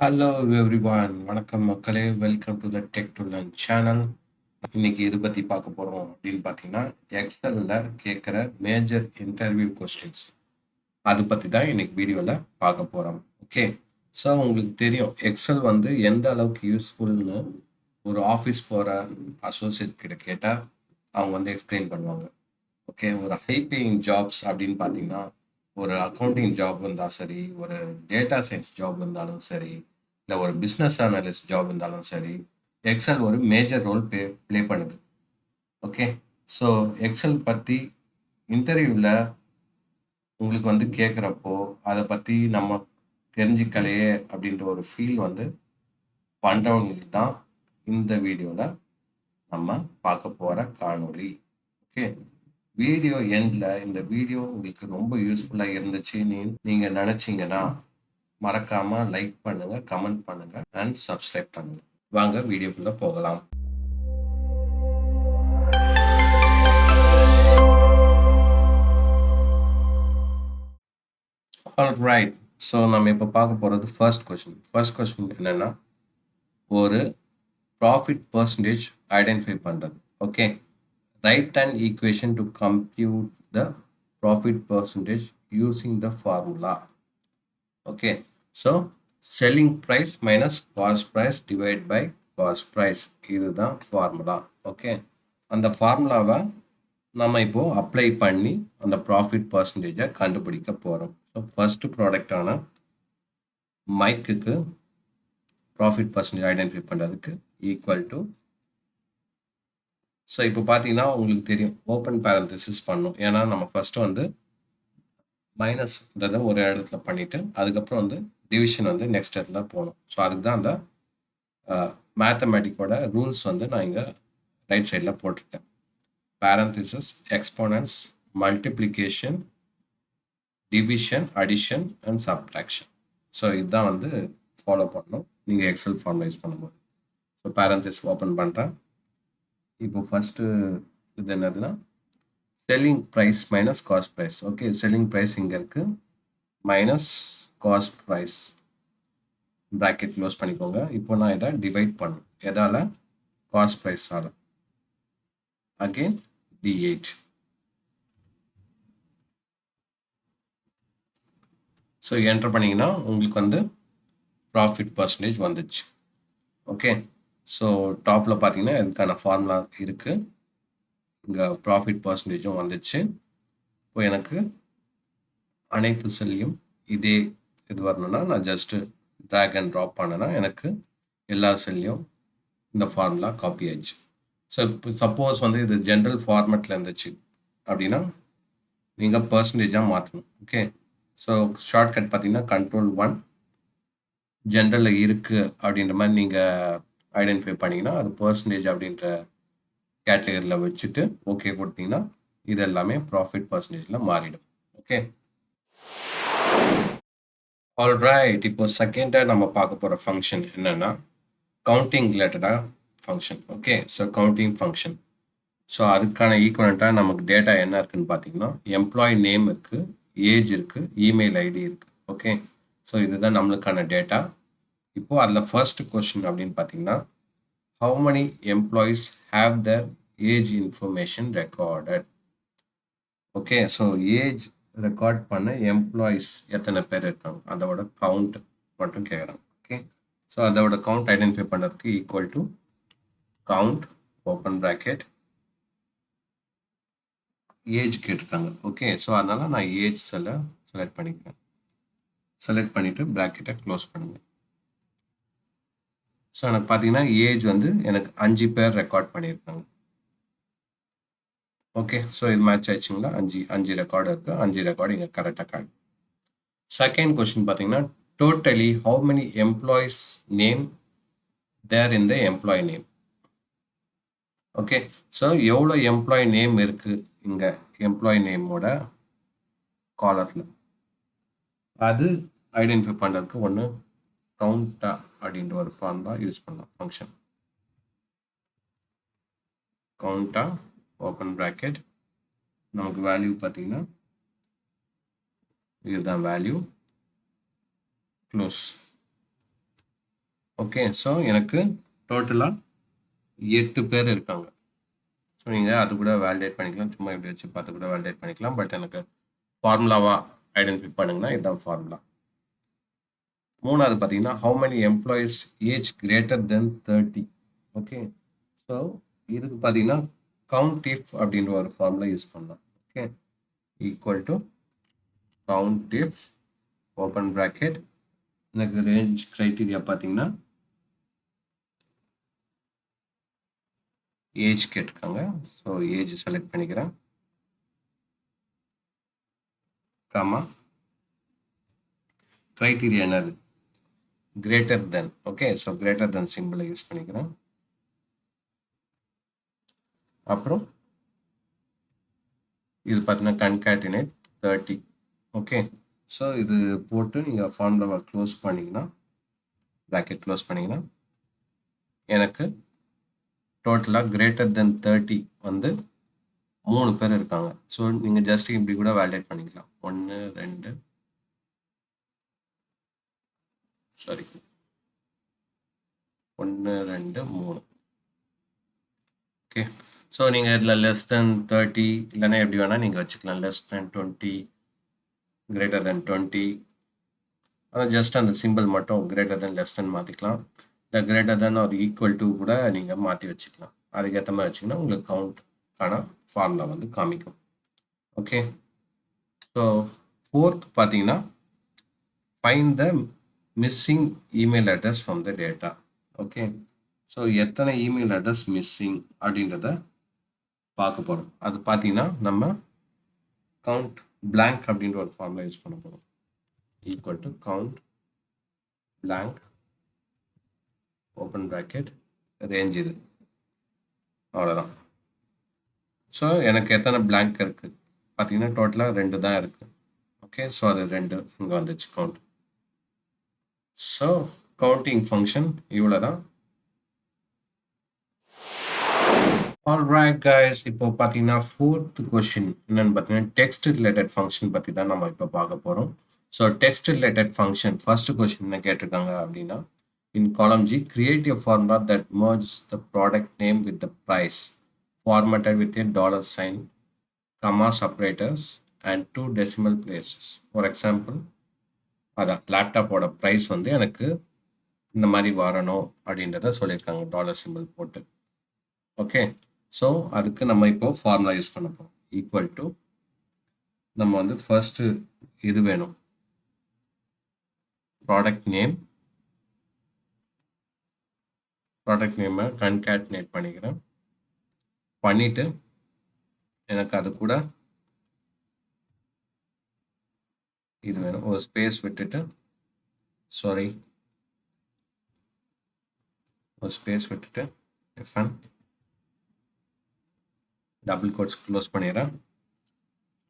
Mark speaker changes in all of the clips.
Speaker 1: Hello everyone வணக்கம் மக்களே. Welcome to the Tech to Learn channel இன்னைக்கு எது பற்றி பார்க்க போகிறோம் அப்படின்னு பார்த்தீங்கன்னா எக்ஸலில் கேட்குற மேஜர் இன்டர்வியூ கொஸ்டின்ஸ் அது பற்றி தான் இன்னைக்கு வீடியோவில் பார்க்க போகிறோம் ஓகே ஸோ உங்களுக்கு தெரியும் எக்ஸல் வந்து எந்த அளவுக்கு யூஸ்ஃபுல்னு ஒரு ஆஃபீஸ் போகிற அசோசியேட் கிட்ட கேட்டால் அவங்க வந்து எக்ஸ்பிளைன் பண்ணுவாங்க. ஓகே ஒரு ஹை பேயிங் ஜாப்ஸ் அப்படின்னு பார்த்தீங்கன்னா ஒரு அக்கௌண்டிங் ஜாப் இருந்தால் சரி ஒரு டேட்டா சயின்ஸ் ஜாப் இருந்தாலும் சரி இல்லை ஒரு பிஸ்னஸ் அனலிஸ்ட் ஜாப் இருந்தாலும் சரி எக்ஸல் ஒரு மேஜர் ரோல் ப்ளே ப்ளே பண்ணுது. ஓகே ஸோ எக்ஸல் பற்றி இன்டர்வியூவில் உங்களுக்கு வந்து கேட்குறப்போ அதை பற்றி நம்ம தெரிஞ்சுக்கலையே அப்படின்ற ஒரு ஃபீல் வந்து பண்ணுறவங்களுக்கு தான் இந்த வீடியோவில் நம்ம பார்க்க போகிற காணொளி. ஓகே வீடியோ எண்டில் இந்த வீடியோ உங்களுக்கு ரொம்ப யூஸ்ஃபுல்லாக இருந்துச்சு. நீ நீங்கள் நினச்சிங்கன்னா மறக்காமல் லைக் பண்ணுங்கள் கமெண்ட் பண்ணுங்கள் அண்ட் சப்ஸ்கிரைப் பண்ணுங்கள் வாங்க வீடியோக்குள்ளே போகலாம். ரைட் ஸோ நம்ம இப்போ பார்க்க போகிறது ஃபர்ஸ்ட் கொஸ்டின் ஃபர்ஸ்ட் கொஸ்டின் என்னென்னா ஒரு ப்ராஃபிட் பர்சன்டேஜ் ஐடென்டிஃபை பண்ணுறது okay write an equation to compute the profit percentage using the formula okay so selling price minus cost price divided by cost price இதுதான் formula okay அந்த ஃபார்முலாவை நம்ம இப்போ apply பண்ணி அந்த ப்ராஃபிட் பர்சன்டேஜை கண்டுபிடிக்க போகிறோம் ஸோ ஃபர்ஸ்ட் ப்ராடக்டான மைக்குக்கு ப்ராஃபிட் பர்சன்டேஜ் ஐடென்டிஃபை பண்ணுறதுக்கு ஈக்குவல் டு ஸோ இப்போ பார்த்தீங்கன்னா உங்களுக்கு தெரியும் ஓப்பன் பேரந்தசிஸ் பண்ணும். ஏன்னா நம்ம ஃபஸ்ட்டு வந்து மைனஸ்ன்றதை ஒரு இடத்துல பண்ணிவிட்டு அதுக்கப்புறம் வந்து டிவிஷன் வந்து நெக்ஸ்ட் இடத்துல போகணும். ஸோ அதுக்கு தான் அந்த மேத்தமேட்டிக்கோட ரூல்ஸ் வந்து நான் இங்கே ரைட் சைடில் போட்டிருக்கேன். Parenthesis exponents multiplication division addition and subtraction so இதுதான் வந்து ஃபாலோ பண்ணணும். நீங்கள் எக்ஸல் ஃபார்ம் யூஸ் பண்ணும்போது. ஸோ பேரந்திஸ் ஓப்பன் பண்ணுறேன் இப்போ ஃபஸ்ட்டு இது என்னதுன்னா selling price minus cost price okay selling price இங்கே இருக்குது minus cost price bracket close பண்ணிக்கோங்க. இப்போ நான் இதை டிவைட் பண்ணும் எதால் காஸ்ட் ப்ரைஸால் அகெயின் டி ஸோ என்டர் பண்ணிங்கன்னா உங்களுக்கு வந்து ப்ராஃபிட் பர்சன்டேஜ் வந்துச்சு. ஓகே ஸோ டாப்பில் பார்த்தீங்கன்னா இதுக்கான ஃபார்முலா இருக்குது இங்கே ப்ராஃபிட் பர்சன்டேஜும் வந்துச்சு. இப்போ எனக்கு அனைத்து செல்லையும் இதே இது வரணும்னா நான் ஜஸ்ட்டு ட்ராக் அண்ட் ட்ராப் பண்ணேன்னா எனக்கு எல்லா செல்லையும் இந்த ஃபார்முலா காப்பி ஆயிடுச்சு. ஸோ இப்போ சப்போஸ் வந்து இது ஜென்ரல் ஃபார்மேட்டில் இருந்துச்சு அப்படின்னா நீங்கள் பர்சன்டேஜாக மாற்றணும். ஓகே ஸோ ஷார்ட்கட் பார்த்தீங்கன்னா கண்ட்ரோல் ஒன் ஜென்ரலில் இருக்குது அப்படின்ற மாதிரி நீங்கள் ஐடென்டிஃபை பண்ணிங்கன்னா அது பர்சன்டேஜ் அப்படின்ற கேட்டகரியில் வச்சுட்டு ஓகே கொடுத்தீங்கன்னா இது எல்லாமே ப்ராஃபிட் பர்சன்டேஜில் மாறிடும். ஓகே ஆல்ரைட் இப்போ செகண்டாக நம்ம பார்க்க போகிற ஃபங்க்ஷன் என்னென்னா கவுண்டிங் ரிலேட்டடாக function okay so counting function so அதுக்கான ஈக்குவலண்ட்டாக நமக்கு டேட்டா என்ன இருக்குன்னு பார்த்தீங்கன்னா எம்ப்ளாயி நேம் இருக்குது ஏஜ் இருக்குது இமெயில் ஐடி இருக்குது ஓகே ஸோ இதுதான் நம்மளுக்கான டேட்டா இப்போது அதில் ஃபர்ஸ்ட் கொஸ்டின் அப்படின்னு பார்த்தீங்கன்னா how many employees have their age information recorded okay so age record பண்ண எம்ப்ளாயீஸ் எத்தனை பேர் இருக்காங்க? அதோட கவுண்ட் மட்டும் கேட்குறாங்க ஓகே ஸோ அதோட கவுண்ட் ஐடென்டிஃபை பண்ணுறதுக்கு equal to count open bracket age கேட்டிருக்காங்க ஓகே ஸோ அதனால் நான் ஏஜ் செல்ல செலக்ட் பண்ணிக்கிறேன். செலக்ட் பண்ணிவிட்டு ப்ராக்கெட்டை க்ளோஸ் பண்ணுங்கள் ஸோ எனக்கு பார்த்தீங்கன்னா ஏஜ் வந்து எனக்கு அஞ்சு பேர் ரெக்கார்ட் பண்ணியிருக்காங்க. ஓகே ஸோ இது மேட்ச் ஆயிடுச்சுங்களா? அஞ்சு அஞ்சு ரெக்கார்டு இருக்குது அஞ்சு ரெக்கார்டு இங்கே கரெக்டாக காணும் செகண்ட் கொஸ்டின் பார்த்தீங்கன்னா totally how many employees name there in the employee name okay so எவ்வளோ எம்ப்ளாயி நேம் இருக்குது இங்கே எம்ப்ளாயி நேமோட காலத்தில் அது ஐடென்டிஃபை பண்ணுறதுக்கு ஒன்று கவுண்டா அப்படின்ற ஒரு ஃபார்முலா யூஸ் பண்ணலாம். ஃபங்க்ஷன் கவுண்டா ஓப்பன் ப்ராக்கெட் நமக்கு வேல்யூ பார்த்தீங்கன்னா இதுதான் வேல்யூ க்ளோஸ் ஓகே ஸோ எனக்கு டோட்டலாக எட்டு பேர் இருக்காங்க. ஸோ நீங்கள் அது கூட வேலிடேட் பண்ணிக்கலாம். சும்மா இப்படி வச்சு பார்த்து கூட வேலிடேட் பண்ணிக்கலாம். பட் எனக்கு ஃபார்முலாவாக ஐடென்டிஃபை பண்ணுங்கன்னா இதுதான் ஃபார்முலா மூணாவது பார்த்தீங்கன்னா how many employees age greater than thirty okay so இதுக்கு பார்த்தீங்கன்னா கவுண்ட் இஃப் அப்படின்ற ஒரு ஃபார்மில் யூஸ் பண்ணலாம். Okay equal to count if open bracket எனக்கு ரேஞ்ச் க்ரைட்டீரியா பார்த்தீங்கன்னா ஏஜ் கேட்டிருக்காங்க. ஸோ ஏஜ் செலக்ட் பண்ணிக்கிறேன். காமா க்ரைட்டீரியா என்னது? Greater than okay so greater than சிம்பிளை யூஸ் பண்ணிக்கிறேன். அப்புறம் இது பார்த்தீங்கன்னா கன்கேட்டினேட் தேர்ட்டி ஓகே ஸோ இது போட்டு நீங்கள் ஃபார்முலாவை க்ளோஸ் பண்ணிங்கன்னா ப்ராக்கெட் க்ளோஸ் பண்ணிங்கன்னா எனக்கு டோட்டலாக கிரேட்டர் தென் தேர்ட்டி வந்து மூணு பேர் இருக்காங்க. ஸோ நீங்கள் ஜஸ்ட் இப்படி கூட வேலிடேட் பண்ணிக்கலாம். ஒன்று ரெண்டு சாரி ஒன்று ரெண்டு மூணு. ஓகே ஸோ நீங்கள் இதில் லெஸ் தென் தேர்ட்டி இல்லைன்னா எப்படி வேணால் நீங்கள் வச்சுக்கலாம். Less than twenty greater than twenty ஆனால் ஜஸ்ட் அந்த சிம்பிள் மட்டும் கிரேட்டர் தென் லெஸ் தென் மாற்றிக்கலாம் த கிரேட்டர் தென் ஒரு ஈக்குவல் டு கூட நீங்கள் மாற்றி வச்சுக்கலாம். அதுக்கேற்ற மாதிரி வச்சிங்கன்னா உங்களுக்கு கவுண்ட்கான ஃபார்முலா வந்து காமிக்கும். ஓகே ஸோ ஃபோர்த் பார்த்தீங்கன்னா find the missing email address from the data okay so எத்தனை இமெயில் அட்ரஸ் மிஸ்ஸிங் அப்படின்றத பார்க்க போகிறோம் அது பார்த்தீங்கன்னா நம்ம கவுண்ட் பிளாங்க் அப்படின்ற ஒரு ஃபார்முலா யூஸ் பண்ண போகிறோம் equal to count blank open bracket range இது. அவ்வளோதான் ஸோ எனக்கு எத்தனை பிளாங்க் இருக்குது பார்த்தீங்கன்னா டோட்டலாக ரெண்டு தான் இருக்குது ஓகே ஸோ அது ரெண்டு இங்கே வந்துச்சு கவுண்ட் ஸோ கவுண்டிங் ஃபங்க்ஷன் இவ்வளோ தான் ஆல்ரைட் கைஸ் இப்போ பார்த்தீங்கன்னா ஃபோர்த் கொஷின் என்னன்னு பார்த்தீங்கன்னா டெக்ஸ்ட் ரிலேட்டட் ஃபங்க்ஷன் பற்றி தான் நம்ம இப்போ பார்க்க போகிறோம் so text related function first question என்ன கேட்டிருக்காங்க அப்படின்னா in column G creative formula that merge the product name with the price formatted with a dollar sign comma separators and two decimal places for example அதான் லேப்டாப்போட price வந்து எனக்கு இந்த மாதிரி வரணும் அப்படின்றத சொல்லியிருக்காங்க. டாலர் சிம்பிள் போட்டு. ஓகே ஸோ அதுக்கு நம்ம இப்போ ஃபார்முலா யூஸ் பண்ண போகிறோம் ஈக்குவல் டு நம்ம வந்து ஃபர்ஸ்ட்டு இது வேணும். ப்ராடக்ட் நேம் ப்ராடக்ட் நேமை கன்கேட்னேட் பண்ணிக்கிறேன். பண்ணிவிட்டு எனக்கு அது கூட இது வேணும். ஒரு ஸ்பேஸ் விட்டுட்டு சாரி ஒரு ஸ்பேஸ் விட்டுட்டு எஃப்என் டபுள் கோட்ஸ் க்ளோஸ் பண்ணிடுறேன்.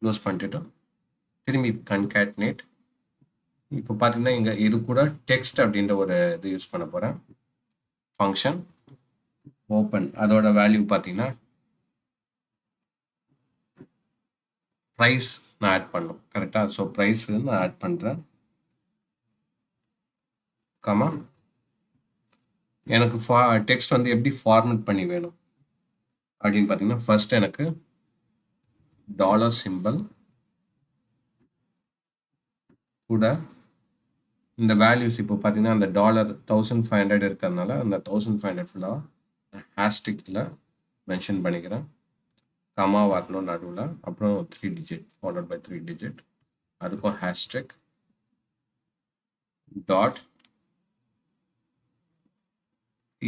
Speaker 1: க்ளோஸ் பண்ணிட்டு திரும்பி கன்கேட்னேட் இப்போ பார்த்தீங்கன்னா இங்கே இது கூட டெக்ஸ்ட் அப்படின்ற ஒரு இது யூஸ் பண்ண போகிறேன் ஃபங்க்ஷன் ஓப்பன் அதோட வேல்யூ பார்த்தீங்கன்னா ப்ரைஸ் நான் ஆட் பண்ணும் கரெக்டாக ஸோ ப்ரைஸு நான் ஆட் பண்ணுறேன் கமா எனக்கு ஃபா டெக்ஸ்ட் வந்து எப்படி ஃபார்மேட் பண்ணி வேணும்? அப்படின்னு பார்த்தீங்கன்னா ஃபர்ஸ்ட் எனக்கு டாலர் சிம்பிள் கூட இந்த வேல்யூஸ் இப்போ பார்த்தீங்கன்னா அந்த டாலர் தௌசண்ட் ஃபைவ் ஹண்ட்ரட் இருக்கிறதுனால அந்த தௌசண்ட் ஃபைவ் ஹண்ட்ரட் ஃபுல்லாக ஹேஷ்டிக்கில் மென்ஷன் பண்ணிக்கிறேன். கமா வரணும் நடுவில். அப்புறம் three digit followed by three digit அதுக்கும் ஹேஷ்டெக் டாட்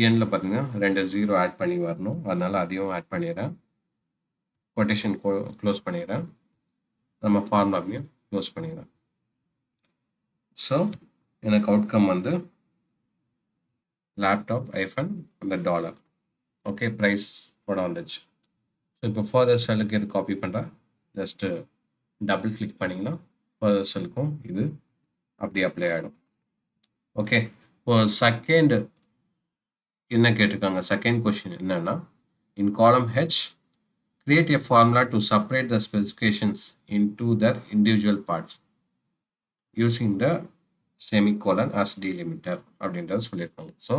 Speaker 1: எண்ணில் பார்த்தீங்கன்னா ரெண்டு ஜீரோ ஆட் பண்ணி வரணும். அதனால் அதையும் ஆட் பண்ணிடுறேன். கொட்டேஷன் க்ளோஸ் பண்ணிடுறேன். நம்ம ஃபார்முலாவையும் க்ளோஸ் பண்ணிடுறேன். ஸோ எனக்கு அவுட்கம் வந்து லேப்டாப் ஐஃபன் அந்த டாலர் ஓகே ப்ரைஸ் போட வந்துச்சு. ஸோ இப்போ ஃபர்தர் செல்லுக்கு எது காப்பி பண்ணுறேன் ஜஸ்ட்டு டபுள் கிளிக் பண்ணிங்கன்னா ஃபர்தர் செல்லுக்கும் இது அப்படி அப்ளை ஆகிடும் ஓகே இப்போ செகண்ட் என்ன கேட்டிருக்காங்க? செகண்ட் கொஷின் என்னன்னா in column H create a formula to separate the specifications into their individual parts using the semicolon as delimiter அப்படின்றத சொல்லியிருக்காங்க. ஸோ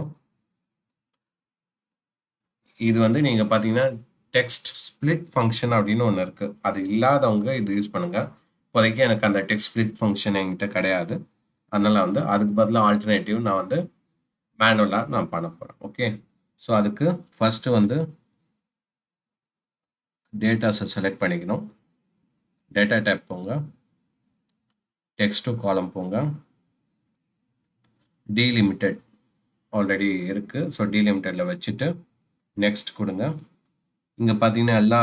Speaker 1: இது வந்து நீங்கள் பார்த்தீங்கன்னா டெக்ஸ்ட் ஸ்ப்ளிட் ஃபங்க்ஷன் அப்படின்னு ஒன்று இருக்குது அது இல்லாதவங்க இது யூஸ் பண்ணுங்கள் இப்போதைக்கு எனக்கு அந்த டெக்ஸ்ட் ஸ்ப்ளிட் ஃபங்க்ஷன் என்கிட்ட கிடையாது. அதனால் வந்து அதுக்கு பதிலாக ஆல்டர்னேட்டிவ் நான் வந்து மேனுவலாக நான் பண்ண போகிறேன் ஓகே ஸோ அதுக்கு ஃபஸ்ட்டு வந்து டேட்டாஸை செலக்ட் பண்ணிக்கணும். டேட்டா டைப் போங்க. டெக்ஸ்ட் டு காலம் போங்க. டீலிமிட்டெட் ஆல்ரெடி இருக்குது ஸோ டீலிமிட்டெடில் வச்சுட்டு நெக்ஸ்ட் கொடுங்க. இங்கே பார்த்தீங்கன்னா எல்லா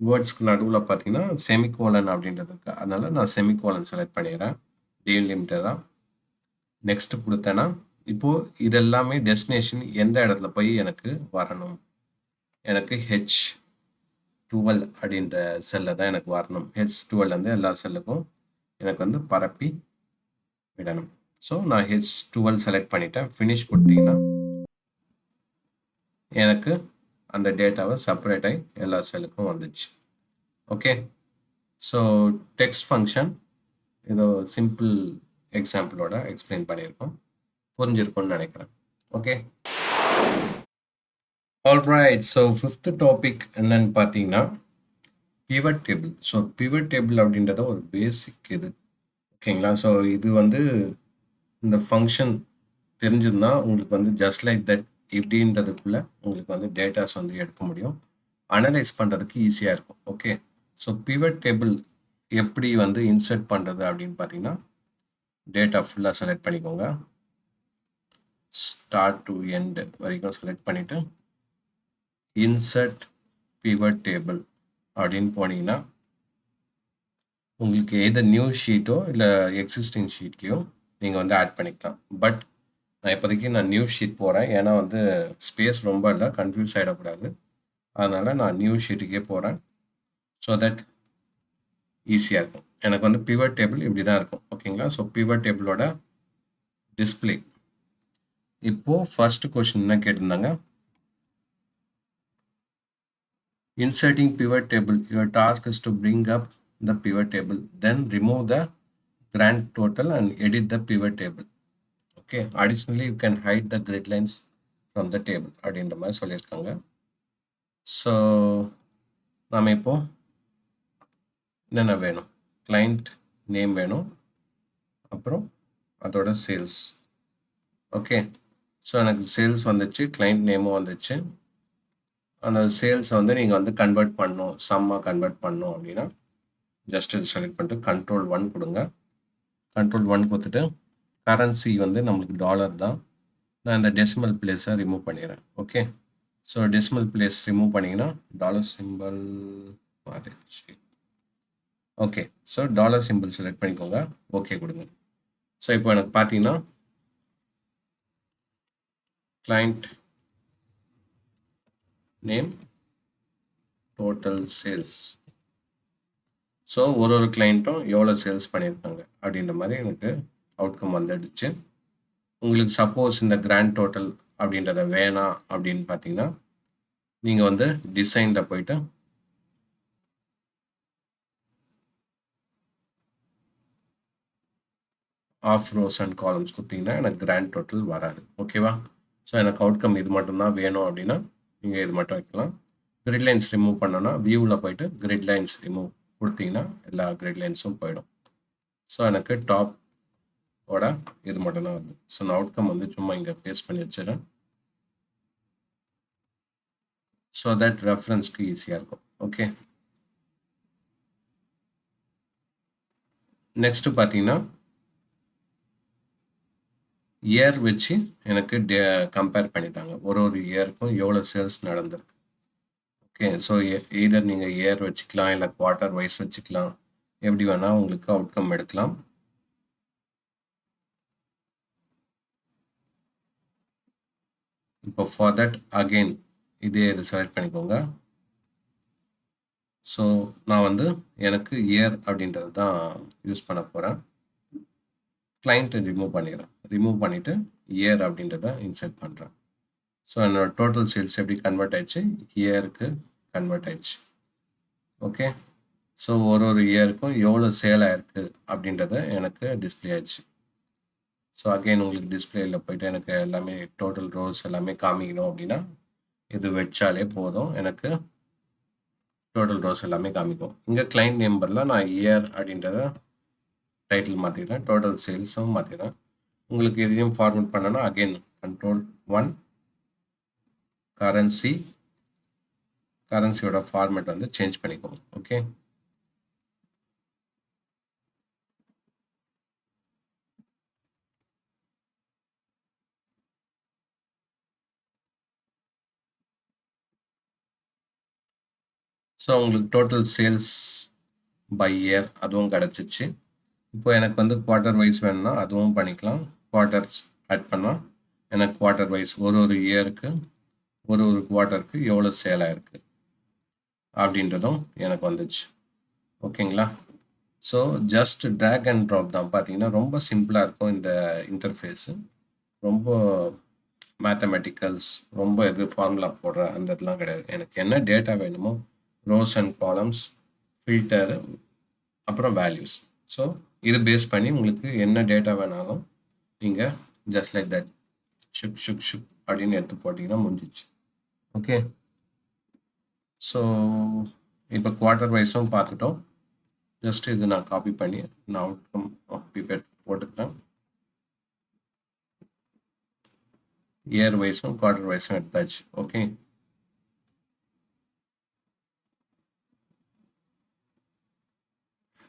Speaker 1: வேர்ட்ஸ்க்கு நடுவில் பார்த்தீங்கன்னா செமிகோலன் அப்படின்றது இருக்குது அதனால் நான் செமிகோலன் செலக்ட் பண்ணிடுறேன். டீலிமிட்டடாக நெக்ஸ்ட் கொடுத்தேன்னா இப்போது இதெல்லாமே டெஸ்டினேஷன் எந்த இடத்துல போய் எனக்கு வரணும்? எனக்கு ஹெச் டுவெல் அப்படின்ற செல்லை தான் எனக்கு வரணும். ஹெச் டுவெல் வந்து எல்லா செல்லுக்கும் எனக்கு வந்து பரப்பி விடணும். ஸோ நான் ஹெச் டுவெல் செலக்ட் பண்ணிட்டேன். ஃபினிஷ் கொடுத்தீங்கன்னா எனக்கு அந்த டேட்டாவை செப்பரேட் எல்லா செல்லுக்கும் வந்துச்சு. ஓகே ஸோ டெக்ஸ்ட் ஃபங்க்ஷன் ஏதோ சிம்பிள் எக்ஸாம்பிளோட எக்ஸ்பிளைன் பண்ணியிருக்கோம். புரிஞ்சிருக்கும்னு நினைக்கிறேன். Okay alright so fifth topic என்னன்னு பார்த்தீங்கன்னா pivot table so pivot table அப்படின்றத ஒரு பேசிக் இது. ஓகேங்களா ஸோ இது வந்து இந்த ஃபங்க்ஷன் தெரிஞ்சிருந்தா உங்களுக்கு வந்து ஜஸ்ட் லைக் தட் இப்படின்றதுக்குள்ள உங்களுக்கு வந்து டேட்டாஸ் வந்து எடுக்க முடியும். அனலைஸ் பண்ணுறதுக்கு ஈஸியாக இருக்கும். ஓகே ஸோ பிவட் டேபிள் எப்படி வந்து இன்சர்ட் பண்ணுறது அப்படின்னு பார்த்தீங்கன்னா டேட்டா ஃபுல்லாக செலக்ட் பண்ணிக்கோங்க. ஸ்டார்ட் டு எண்டு வரைக்கும் செலக்ட் பண்ணிவிட்டு இன்சர்ட் பிவட் டேபிள் அப்படின்னு போனீங்கன்னா உங்களுக்கு எது நியூ ஷீட்டோ இல்லை எக்ஸிஸ்டிங் ஷீட்லேயோ நீங்கள் வந்து ஆட் பண்ணிக்கலாம். பட் நான் இப்போதைக்கு நான் நியூ ஷீட் போகிறேன் ஏன்னா வந்து ஸ்பேஸ் ரொம்ப இல்லை கன்ஃபியூஸ் ஆகிடக்கூடாது அதனால் நான் நியூ ஷீட்டுக்கே போகிறேன் ஸோ தட் ஈஸியாக இருக்கும். எனக்கு வந்து பிவர் டேபிள் இப்படி தான் இருக்கும் ஓகேங்களா ஸோ பிவர் டேபிளோட டிஸ்பிளே இப்போது ஃபஸ்ட்டு கொஷின் என்ன கேட்டிருந்தாங்க? Inserting pivot table your task is to bring up the pivot table then remove the grand total and edit the pivot table okay additionally you can hide the grid lines from the table அப்படின்ற மாதிரி சொல்லியிருக்காங்க. So நாம் இப்போ என்னென்ன வேணும்? Client name வேணும். அப்புறம் அதோட சேல்ஸ் ஓகே ஸோ எனக்கு சேல்ஸ் வந்துச்சு கிளைண்ட் நேமும் வந்துச்சு. அந்த சேல்ஸை வந்து நீங்கள் வந்து கன்வெர்ட் பண்ணணும் சம்மாக கன்வெர்ட் பண்ணணும் அப்படின்னா ஜஸ்ட் இது செலக்ட் பண்ணிட்டு கண்ட்ரோல் ஒன் கொடுங்க. கண்ட்ரோல் ஒன் கொடுத்துட்டு கரன்சி வந்து நம்மளுக்கு டாலர் தான். நான் இந்த டெசிமல் பிளேஸை ரிமூவ் பண்ணிடுறேன். Okay so decimal place remove பண்ணிங்கன்னா டாலர் சிம்பிள் மாறிடுச்சு. Okay so dollar symbol select பண்ணிக்கோங்க. ஓகே கொடுங்க. ஸோ இப்போ எனக்கு பார்த்தீங்கன்னா client name total sales so ஒரு ஒரு கிளைண்ட்டும் எவ்வளோ சேல்ஸ் பண்ணியிருக்காங்க? அப்படின்ற மாதிரி எனக்கு அவுட்கம் வந்துடுச்சு. உங்களுக்கு சப்போஸ் இந்த கிராண்ட் டோட்டல் அப்படின்றத வேணாம் அப்படின்னு பார்த்தீங்கன்னா நீங்கள் வந்து டிசைனில் போயிட்டு ஆஃப் ரோஸ் அண்ட் காலம்ஸ் கொடுத்தீங்கன்னா எனக்கு கிராண்ட் டோட்டல் வராது. ஓகேவா ஸோ எனக்கு அவுட்கம் இது மட்டும்தான் வேணும் அப்படின்னா நீங்கள் இது மட்டும் வைக்கலாம். கிரிட் லைன்ஸ் ரிமூவ் பண்ணோன்னா வியூவில் போயிட்டு கிரிட் லைன்ஸ் ரிமூவ் கொடுத்தீங்கன்னா எல்லா கிரிட் லைன்ஸும் போயிடும். ஸோ எனக்கு டாப் ஓட இது மட்டும்தான் வருது. ஸோ நான் அவுட்கம் வந்து சும்மா இங்கே பேஸ்ட் பண்ணி வச்சிடறேன். ஸோ தட் ரெஃபரன்ஸ்க்கு ஈஸியாக இருக்கும். ஓகே நெக்ஸ்ட்டு பார்த்தீங்கன்னா இயர் வச்சு எனக்கு டே கம்பேர் பண்ணிட்டாங்க. ஒரு ஒரு இயருக்கும் எவ்வளோ சேல்ஸ் நடந்திருக்கு. ஓகே ஸோ எய்தர் நீங்கள் இயர் வச்சுக்கலாம் இல்லை குவார்ட்டர் வைஸ் வச்சுக்கலாம். எப்படி வேணால் உங்களுக்கு அவுட்கம் எடுக்கலாம். இப்போ ஃபார் தட் அகெயின் இதே இது செலக்ட் பண்ணிக்கோங்க. ஸோ நான் வந்து எனக்கு இயர் அப்படின்றது தான் யூஸ் பண்ண போகிறேன் கிளைண்ட்டை ரிமூவ் பண்ணிடுறேன். ரிமூவ் பண்ணிவிட்டு இயர் அப்படின்றத இன்சர்ட் பண்ணுறேன் ஸோ என்னோட டோட்டல் சேல்ஸ் எப்படி கன்வெர்ட் ஆயிடுச்சு? இயருக்கு கன்வெர்ட் ஆயிடுச்சு. ஓகே ஸோ ஒரு ஒரு இயருக்கும் எவ்வளோ சேல் ஆயிருக்கு அப்படின்றத எனக்கு டிஸ்பிளே ஆயிடுச்சு. ஸோ அகைன் உங்களுக்கு டிஸ்பிளேயில் போயிட்டு எனக்கு எல்லாமே டோட்டல் ரோஸ் எல்லாமே காமிக்கணும் அப்படின்னா இது வச்சாலே போதும். எனக்கு டோட்டல் ரோஸ் எல்லாமே காமிக்கும். இங்கே கிளைண்ட் நம்பரில் நான் இயர் அப்படின்றத டைட்டில் மாற்றிக்கிறேன் டோட்டல் சேல்ஸும் மாற்றிக்கிறேன் உங்களுக்கு எதையும் ஃபார்மேட் பண்ணனா அகைன் கண்ட்ரோல் ஒன் கரன்சி கரன்சியோட ஃபார்மேட் வந்து சேஞ்ச் பண்ணிக்கோங்க. ஓகே ஸோ உங்களுக்கு டோட்டல் சேல்ஸ் பை இயர் அதுவும் கிடச்சிச்சு. இப்போ எனக்கு வந்து குவார்ட்டர் வைஸ் வேணும்னா அதுவும் பண்ணிக்கலாம். குவார்ட்டர் ஆட் பண்ணால் எனக்கு குவார்ட்டர் வைஸ் ஒரு ஒரு இயருக்கு ஒரு ஒரு குவார்ட்டருக்கு எவ்வளோ சேல் ஆயிருக்கு அப்படின்றதும் எனக்கு வந்துச்சு. ஓகேங்களா? So just drag and drop தான் பார்த்தீங்கன்னா ரொம்ப சிம்பிளாக இருக்கும் இந்த இன்டர்ஃபேஸு ரொம்ப மேத்தமெட்டிக்கல்ஸ் ரொம்ப எது ஃபார்முலா போடுற அந்த இதெல்லாம் கிடையாது. எனக்கு என்ன டேட்டா வேணுமோ ரோஸ் அண்ட் காலம்ஸ் ஃபில்டரு அப்புறம் வேல்யூஸ் ஸோ இது பேஸ் பண்ணி உங்களுக்கு என்ன டேட்டா வேணாலும் நீங்கள் ஜஸ்ட் லைக் தட் ஷுக் ஷுக் ஷுக் அப்படின்னு எடுத்து போட்டிங்கன்னா முடிஞ்சிச்சு. ஓகே ஸோ இப்போ குவார்ட்டர் வைஸும் பார்த்துட்டோம். ஜஸ்ட் இது நான் காப்பி பண்ணி நான் அவுட்கம் பிபெட் போட்டுக்கிறேன். இயர் வைஸும் குவார்ட்டர் வைஸும் எடுத்தாச்சு. Okay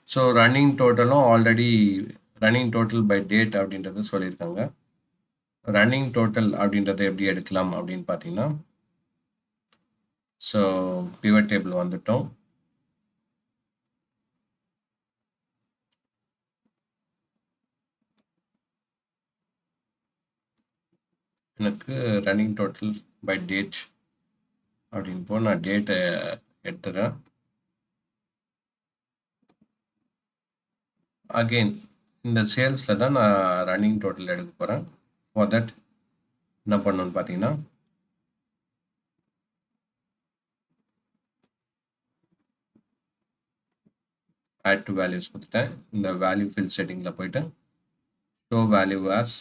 Speaker 1: so running டோட்டலும் already running total by date அப்படின்றது சொல்லியிருக்காங்க. ரன்னிங் டோட்டல் அப்படின்றத எப்படி எடுக்கலாம் அப்படின்னு பார்த்தீங்கன்னா ஸோ பிவட் டேபிள் வந்துட்டோம். எனக்கு ரன்னிங் டோட்டல் பை டேட் அப்படின்போ நான் டேட்டை எடுத்துகிறேன் அகெயின் இந்த சேல்ஸில் தான் நான் ரன்னிங் டோட்டல் எடுக்க போகிறேன் ஃபார் தட் என்ன பண்ணணும்னு பார்த்தீங்கன்னா ஆட் டு வேல்யூஸ் கொடுத்துட்டேன். இந்த வேல்யூ ஃபில் செட்டிங்கில் போயிட்டு ஷோ வேல்யூ ஆஸ்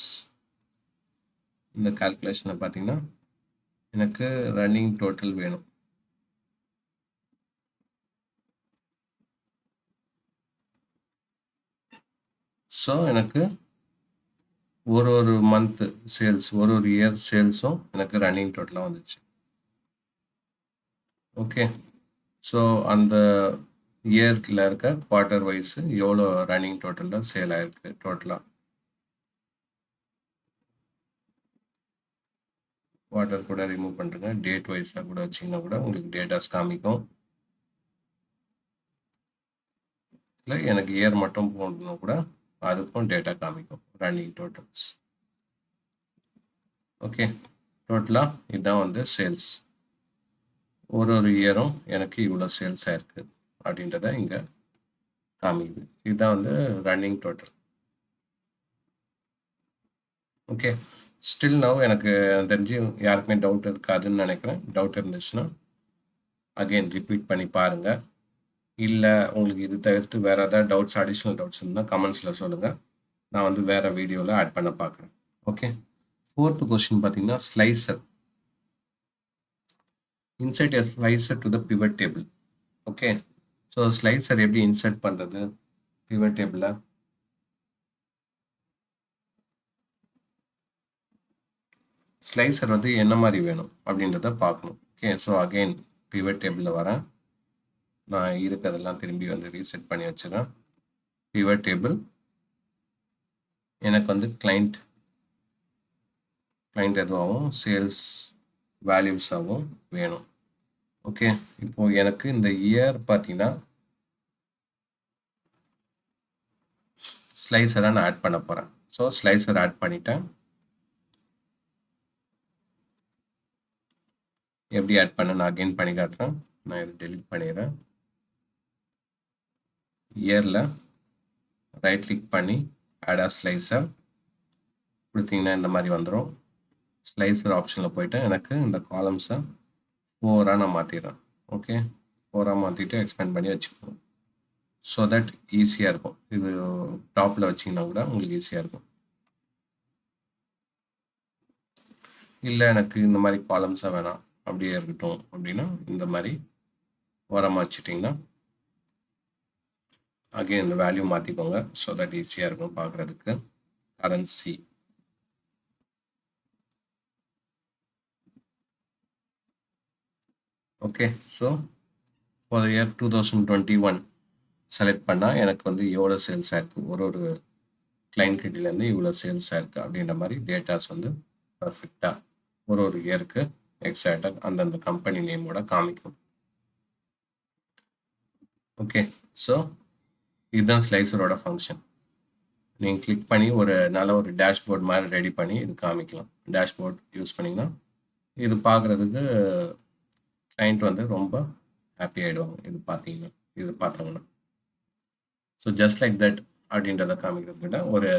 Speaker 1: இந்த கால்குலேஷனில் பார்த்தீங்கன்னா எனக்கு ரன்னிங் டோட்டல் வேணும். ஸோ எனக்கு ஒரு ஒரு மந்த்து சேல்ஸ் ஒரு ஒரு இயர் சேல்ஸும் எனக்கு ரன்னிங் டோட்டலாக வந்துச்சு. ஓகே ஸோ அந்த இயர்க்கில் இருக்க குவார்ட்டர் வைஸ் எவ்வளோ ரன்னிங் டோட்டலில் சேல் ஆயிருக்கு டோட்டலாக குவார்ட்டர் கூட ரிமூவ் பண்ணுறேங்க டேட் வைஸாக கூட வச்சிங்கன்னா கூட உங்களுக்கு டேட்டாஸ் காமிக்கும். இல்லை எனக்கு இயர் மட்டும் போடணும் கூட அதுக்கும் டேட்டா காமிக்கும். ரன்னிங் டோட்டல்ஸ் ஓகே டோட்டலாக இதுதான் வந்து சேல்ஸ் ஒரு ஒரு இயரும் எனக்கு இவ்வளோ சேல்ஸ் ஆயிருக்கு அப்படின்றத இங்கே காமிக்குது. இதுதான் வந்து running total okay still now எனக்கு தெரிஞ்சு யாருக்குமே டவுட் இருக்காதுன்னு நினைக்கிறேன். டவுட் இருந்துச்சுன்னா அகெயின் ரிப்பீட் பண்ணி பாருங்கள் இல்லை உங்களுக்கு இது தவிர்த்து வேறு ஏதாவது டவுட்ஸ் அடிஷ்னல் டவுட்ஸ் இருந்தால் கமெண்ட்ஸில் சொல்லுங்கள் நான் வந்து வேறு வீடியோவில் ஆட் பண்ண பார்க்குறேன் ஓகே ஃபோர்த்து கொஸ்டின் பார்த்தீங்கன்னா slicer insert a slicer to the pivot table okay so slicer எப்படி இன்சர்ட் பண்ணுறது பிவட் டேபிளில் ஸ்லைசர் வந்து என்ன மாதிரி வேணும் அப்படின்றத பார்க்கணும். ஓகே ஸோ அகெயின் பிவட் டேபிளில் வரேன். நான் இருக்கிறதெல்லாம் திரும்பி வந்து ரீசெட் பண்ணி வச்சுறேன் பிவர் டேபிள் எனக்கு வந்து கிளைண்ட் கிளைண்ட் எதுவாகவும் சேல்ஸ் வேல்யூஸாகவும் வேணும். ஓகே இப்போது எனக்கு இந்த இயர் பார்த்தீங்கன்னா ஸ்லைஸரை நான் ஆட் பண்ண போகிறேன் ஸோ ஸ்லைசர் ஆட் பண்ணிட்டேன். எப்படி ஆட் பண்ண நான் அகெயின் பண்ணி காட்டுறேன். நான் இதை டெலிட் பண்ணிடுறேன். இயரில் ரைட் கிளிக் பண்ணி ஆட் ஆ ஸ்லைசர் கொடுத்தீங்கன்னா இந்த மாதிரி வந்துடும் ஸ்லைசர் ஆப்ஷனில் போயிட்டு எனக்கு இந்த காலம்ஸை ஃபோராக நான் மாற்றிடுறேன் ஓகே ஃபோராக மாற்றிட்டு எக்ஸ்பேண்ட் பண்ணி வச்சுக்கணும். ஸோ தட் ஈஸியாக இருக்கும். இது டாப்பில் வச்சிங்கன்னா கூட உங்களுக்கு ஈஸியாக இருக்கும். இல்லை எனக்கு இந்த மாதிரி காலம்ஸாக வேணாம். அப்படியே இருக்கட்டும். அப்படின்னா இந்த மாதிரி ஓரமாக வச்சுட்டிங்கன்னா அகைன் இந்த வேல்யூ மாற்றிக்கோங்க ஸோ தட் ஈஸியாக இருக்கும் பார்க்குறதுக்கு. Currency okay so for year two thousand twenty one select பண்ணால் எனக்கு வந்து எவ்வளோ சேல்ஸ் ஆயிருக்கு ஒரு ஒரு கிளைண்ட் கிட்டேருந்து இவ்வளோ சேல்ஸ் ஆயிருக்கு அப்படின்ற மாதிரி டேட்டாஸ் வந்து பர்ஃபெக்டாக ஒரு ஒரு இயருக்கு எக்ஸாக்டாக அந்தந்த கம்பெனி நேமோட காமிக்கும். ஓகே ஸோ இதுதான் ஸ்லைசரோட ஃபங்க்ஷன் நீங்கள் கிளிக் பண்ணி ஒரு நல்ல ஒரு டேஷ்போர்ட் மாதிரி ரெடி பண்ணி இது காமிக்கலாம். டேஷ்போர்ட் யூஸ் பண்ணிங்கன்னா இது பார்க்குறதுக்கு கிளைண்ட் வந்து ரொம்ப ஹாப்பி ஆகிடுவாங்க இது பார்த்தீங்கன்னா இது பார்த்தாங்கன்னா ஸோ ஜஸ்ட் லைக் தட் அப்படின்றத காமிக்கிறது விட ஒரு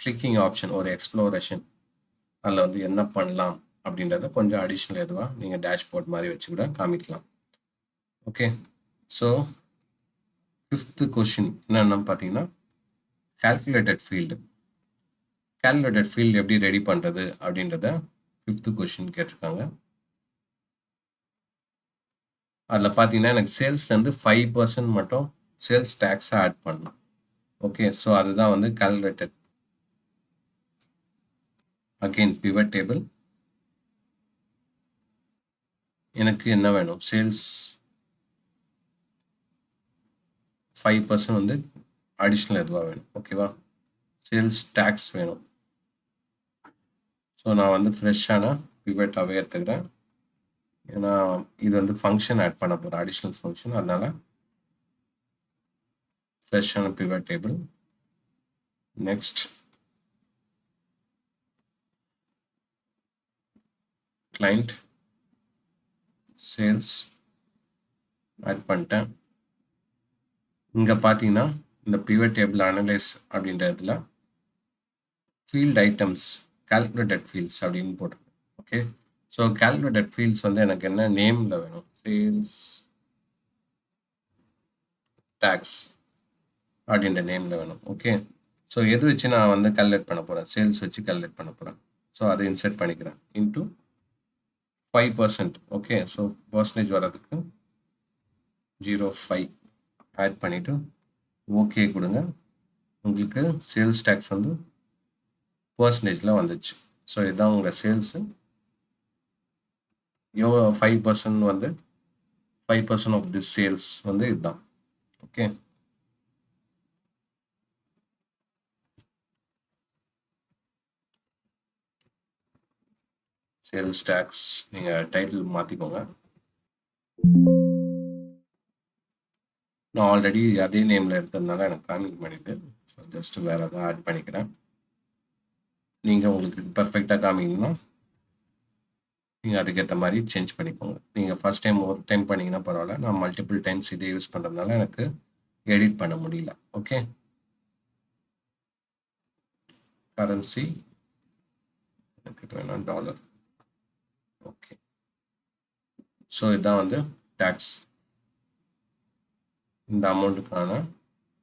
Speaker 1: கிளிக்கிங் ஆப்ஷன் ஒரு எக்ஸ்ப்ளோரேஷன் அதில் வந்து என்ன பண்ணலாம் அப்படின்றத கொஞ்சம் அடிஷ்னல் எதுவாக நீங்கள் டேஷ்போர்ட் மாதிரி வச்சு கூட காமிக்கலாம். ஓகே ஸோ ஃபிஃப்த்து கொஷின் என்னென்னு பார்த்தீங்கன்னா கால்குலேட்டட் ஃபீல்டு கால்குலேட்டட் ஃபீல்டு எப்படி ரெடி பண்ணுறது அப்படின்றத ஃபிஃப்த்து கொஷின் கேட்டிருக்காங்க. அதில் பார்த்தீங்கன்னா எனக்கு சேல்ஸ்லேருந்து ஃபைவ் பர்சன்ட் மட்டும் சேல்ஸ் டேக்ஸை ஆட் பண்ணணும். ஓகே ஸோ அதுதான் வந்து கால்குலேட்டட் அகெயின் பிவட் டேபிள் எனக்கு என்ன வேணும்? சேல்ஸ் ஃபைவ் பர்சன்ட் வந்து அடிஷ்னல் எதுவாக வேணும் ஓகேவா சேல்ஸ் டேக்ஸ் வேணும். ஸோ நான் வந்து ஃப்ரெஷ்ஷான பிவட்டாகவே எடுத்துக்கிறேன். ஏன்னா இது வந்து ஃபங்க்ஷன் ஆட் பண்ண போகிறேன் அடிஷ்னல் ஃபங்க்ஷன் அதனால ஃப்ரெஷ்ஷான pivot table next client sales add பண்ணிட்டேன். இங்கே பார்த்தீங்கன்னா இந்த பிவட் டேபிள் அனலைஸ் அப்படின்ற இதில் ஃபீல்ட் ஐட்டம்ஸ் கால்குலேட்டட் ஃபீல்ட்ஸ் அப்படின்னு போட்டிருக்கேன் ஓகே ஸோ கால்குலேட்டட் ஃபீல்ட்ஸ் வந்து எனக்கு என்ன? நேமில் வேணும். சேல்ஸ் டேக்ஸ் அப்படின்ற நேமில் வேணும். ஓகே ஸோ எது வச்சு நான் வந்து கால்குலேட் பண்ண போகிறேன் சேல்ஸ் வச்சு கால்குலேட் பண்ண போகிறேன் ஸோ அதை இன்செர்ட் பண்ணிக்கிறேன். Into five percent okay so percentage வர்றதுக்கு ஜீரோ ஃபைவ் ஆட் பண்ணிவிட்டு ஓகே கொடுங்க. உங்களுக்கு சேல்ஸ் டேக்ஸ் வந்து பர்சன்டேஜில் வந்துச்சு. ஸோ இதுதான் உங்கள் சேல்ஸு எவ்வளோ ஃபைவ் பர்சன்ட் வந்து five percent of this sales வந்து இதுதான். ஓகே சேல்ஸ் டேக்ஸ் நீங்கள் டைட்டில் மாற்றிக்கோங்க நான் ஆல்ரெடி அதே நேமில் இருக்கிறதுனால எனக்கு காமிக்க மாட்டேது ஸோ ஜஸ்ட் வேறு எதாவது ஆட் பண்ணிக்கிறேன். நீங்கள் உங்களுக்கு பர்ஃபெக்டாக காமிக்கணும்னா நீங்கள் அதுக்கேற்ற மாதிரி சேஞ்ச் பண்ணிக்கோங்க. நீங்கள் ஃபஸ்ட் டைம் ஒரு டைம் பண்ணிங்கன்னா பரவாயில்ல. நான் மல்டிபிள் டைம்ஸ் இதே யூஸ் பண்ணுறதுனால எனக்கு எடிட் பண்ண முடியல. ஓகே கரன்சி எனக்கு வேணாம் டாலர் ஓகே ஸோ இதுதான் வந்து டேக்ஸ் இந்த அமௌண்ட்டுக்கான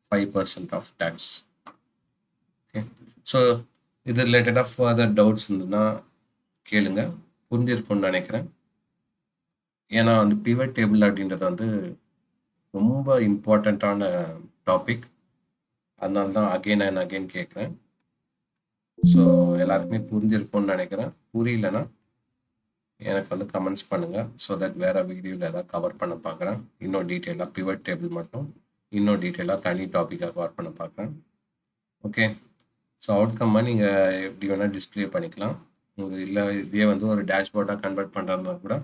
Speaker 1: five percent of tax okay so இது ரிலேட்டடாக ஃபர்தர் டவுட்ஸ் இருந்ததுன்னா கேளுங்க. புரிஞ்சிருக்கும்னு நினைக்கிறேன். ஏன்னா வந்து பிவட் டேபிள் அப்படின்றது வந்து ரொம்ப இம்பார்ட்டண்ட்டான டாபிக் அதனால தான் அகெயின் அண்ட் அகெயின் கேட்குறேன். ஸோ எல்லாருக்குமே புரிஞ்சிருக்கும்னு நினைக்கிறேன். புரியலன்னா எனக்கு வந்து கமெண்ட்ஸ் பண்ணுங்கள் ஸோ தட் வேறு வீடியோவில் எதாவது கவர் பண்ண பார்க்குறேன் இன்னும் டீட்டெயிலாக பிவட் டேபிள் மட்டும். இன்னும் டீட்டெயிலாக தனி டாப்பிக்காக கவர் பண்ண பார்க்குறேன் ஓகே ஸோ அவுட்கம்மாக நீங்கள் எப்படி வேணால் டிஸ்பிளே பண்ணிக்கலாம். உங்கள் இல்லை இதே வந்து ஒரு டேஷ்போர்டாக கன்வெர்ட் பண்ணுறதுனா கூட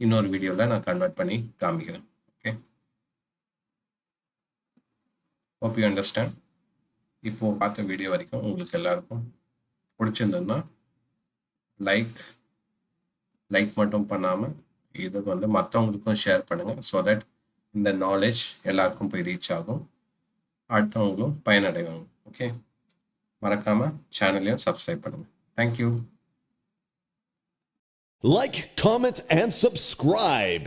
Speaker 1: இன்னொரு வீடியோவில் நான் கன்வெர்ட் பண்ணி காமிக்கிறேன். ஓகே ஹோப் யூ அண்டர்ஸ்டாண்ட் இப்போது பார்த்த வீடியோ வரைக்கும் உங்களுக்கு எல்லாருக்கும் பிடிச்சிருந்ததுன்னா லைக் லைக் மட்டும் பண்ணாமல் இது வந்து மற்றவங்களுக்கும் ஷேர் பண்ணுங்கள் ஸோ தட் இந்த நாலேஜ் எல்லாருக்கும் போய் ரீச் ஆகும். அடுத்தவங்களும் பயனடைவாங்க. ஓகே மறக்காமல் சேனலையும் சப்ஸ்கிரைப் பண்ணுங்கள் thank you
Speaker 2: Like, comment, and subscribe.